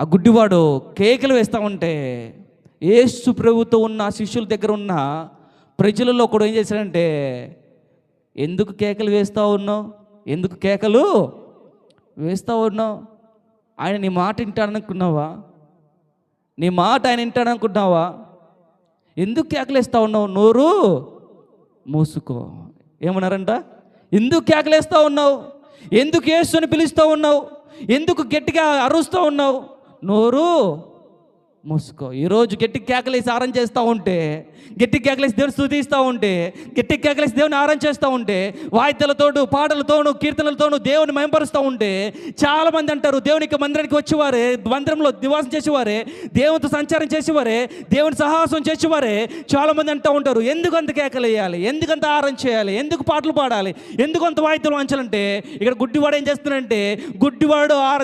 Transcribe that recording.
ఆ గుడ్డివాడు కేకలు వేస్తూ ఉంటే ఏసు ప్రభుతో ఉన్న శిష్యుల దగ్గర ఉన్న ప్రజలలో కూడా ఏం చేశాడంటే ఎందుకు కేకలు వేస్తూ ఉన్నావు? ఎందుకు కేకలు వేస్తూ ఉన్నావు? ఆయన నీ మాట వింటాడనుకున్నావా? నీ మాట ఆయన వింటాడనుకుంటున్నావా ఎందుకు కేకలేస్తా ఉన్నావు? నోరు మూసుకో. ఏమన్నారంట? ఎందుకు కేకలేస్తా ఉన్నావు? ఎందుకు ఏసుని పిలుస్తూ ఉన్నావు? ఎందుకు గట్టిగా అరుస్తూ ఉన్నావు? నోరు మూసుకో. ఈరోజు గట్టి కేకలేసి ఆరం చేస్తూ ఉంటే గట్టి కేకలేసి దేవుని స్థుతిస్తూ ఉంటే గట్టి కేకలేసి దేవుని ఆరం చేస్తూ ఉంటే వాయిద్యలతోడు పాటలతోను కీర్తనలతోను దేవుని మయంపరుస్తూ ఉంటే చాలామంది అంటారు దేవునికి మందిరానికి వచ్చేవారే మందిరంలో నివాసం చేసేవారే దేవునితో సంచారం చేసేవారే దేవుని సహాసం చేసేవారే చాలామంది అంటూ ఉంటారు ఎందుకు అంత కేకలు వేయాలి? ఎందుకు అంత ఆరం చేయాలి? ఎందుకు పాటలు పాడాలి? ఎందుకు అంత వాయిద్యం వాంచాలంటే ఇక్కడ గుడ్డివాడు ఏం చేస్తున్నాడంటే గుడ్డివాడు ఆర